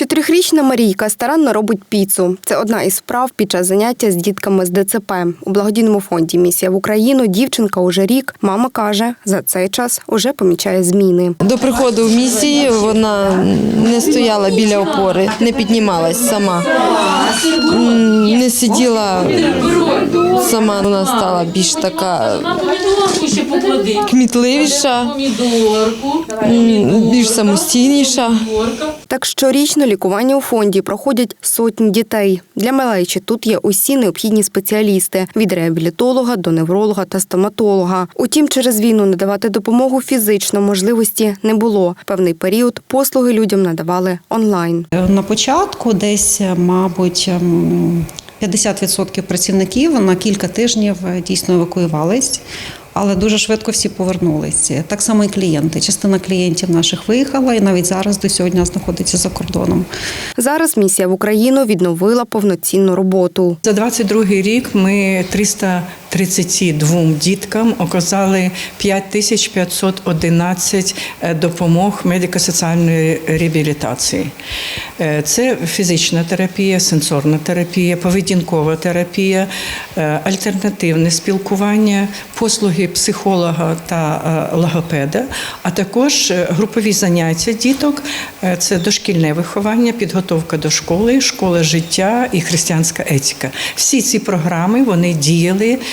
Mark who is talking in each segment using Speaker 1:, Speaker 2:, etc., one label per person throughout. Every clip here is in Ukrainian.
Speaker 1: Чотирьохрічна Марійка старанно робить піцу. Це одна із справ під час заняття з дітками з ДЦП. У благодійному фонді Місія в Україну дівчинка уже рік. Мама каже, за цей час уже помічає зміни.
Speaker 2: До приходу в місії вона не стояла біля опори, не піднімалась сама, не сиділа сама. Вона стала більш така кмітливіша, більш самостійніша.
Speaker 1: Так щорічно лікування у фонді проходять сотні дітей. Для малечі тут є усі необхідні спеціалісти від реабілітолога до невролога та стоматолога. Утім, через війну надавати допомогу фізично можливості не було. Певний період послуги людям надавали онлайн.
Speaker 3: На початку десь, мабуть, ем, 50% працівників на кілька тижнів е, дійсно евакуювались. Але дуже швидко всі повернулися. Так само і клієнти. Частина клієнтів наших виїхала і навіть зараз до сьогодні знаходиться за кордоном.
Speaker 1: Зараз місія в Україну відновила повноцінну роботу.
Speaker 4: За 22 рік ми 332 діткам оказали 5511 е, допомог медико-соціальної реабілітації. Е, Це фізична терапія, сенсорна терапія, поведінкова терапія, е, альтернативне спілкування, послуги психолога та логопеда, а також групові заняття діток. Це дошкільне виховання, підготовка до школи, школа життя і християнська етика. Всі ці програми вони діяли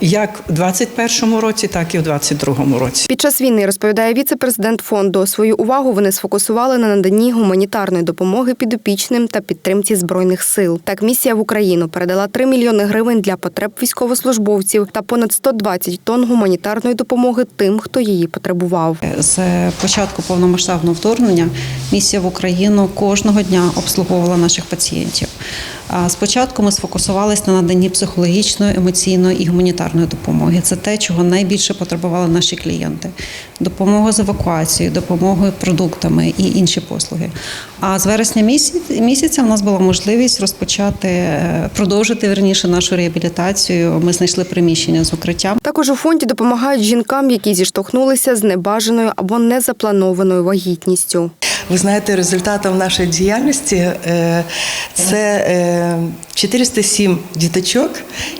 Speaker 4: як у 2021 році, так і у 2022 році.
Speaker 1: Під час війни розповідає віце-президент фонду. Свою увагу вони сфокусували на наданні гуманітарної допомоги підопічним та підтримці збройних сил. Так, місія в Україну передала 3 мільйони гривень для потреб військовослужбовців та понад 120 тонн гуманітарної допомоги тим, хто її потребував.
Speaker 3: З початку повномасштабного вторгнення місія в Україну кожного дня обслуговувала наших пацієнтів. А Спочатку ми сфокусувалися на наданні психологічної, емоційної і гуманітарної допомоги. Це те, чого найбільше потребували наші клієнти: допомога з евакуацією, допомогою продуктами і інші послуги. А з вересня місяця, в нас була можливість розпочати е, продовжити верніше нашу реабілітацію. Ми знайшли приміщення з укриттям.
Speaker 1: Також у фонді допомагають жінкам, які зіштовхнулися з небажаною або незапланованою вагітністю.
Speaker 5: Ви знаєте, результатом нашої діяльності е, це е, 407 діточок,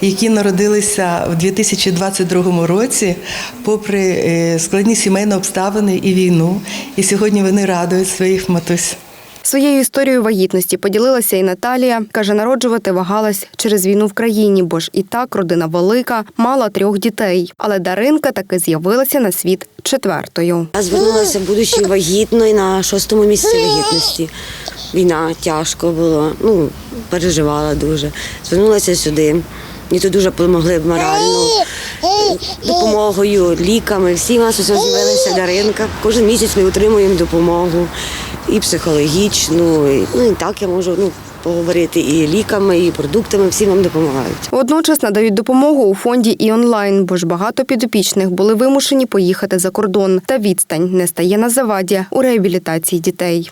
Speaker 5: які народилися в 2022 році, попри е, складні сімейні обставини і війну. І сьогодні вони радують своїх матусь.
Speaker 1: Своєю історією вагітності поділилася і Наталія. Каже, народжувати вагалась через війну в країні, бо ж і так родина велика, мала трьох дітей. Але Даринка таки з'явилася на світ четвертою.
Speaker 6: Я звернулася, будучи вагітною на шостому місяці вагітності. Війна тяжко було, ну, переживала дуже. Звернулася сюди. Мені тут дуже допомогли морально, допомогою, ліками. Всі у нас усе з'явилася Даринка. Кожен місяць ми отримуємо допомогу і психологічну. І, ну і так я можу ну, поговорити і ліками, і продуктами. Всі нам допомагають.
Speaker 1: Водночас надають допомогу у фонді і онлайн, бо ж багато підопічних були вимушені поїхати за кордон. Та відстань не стає на заваді у реабілітації дітей.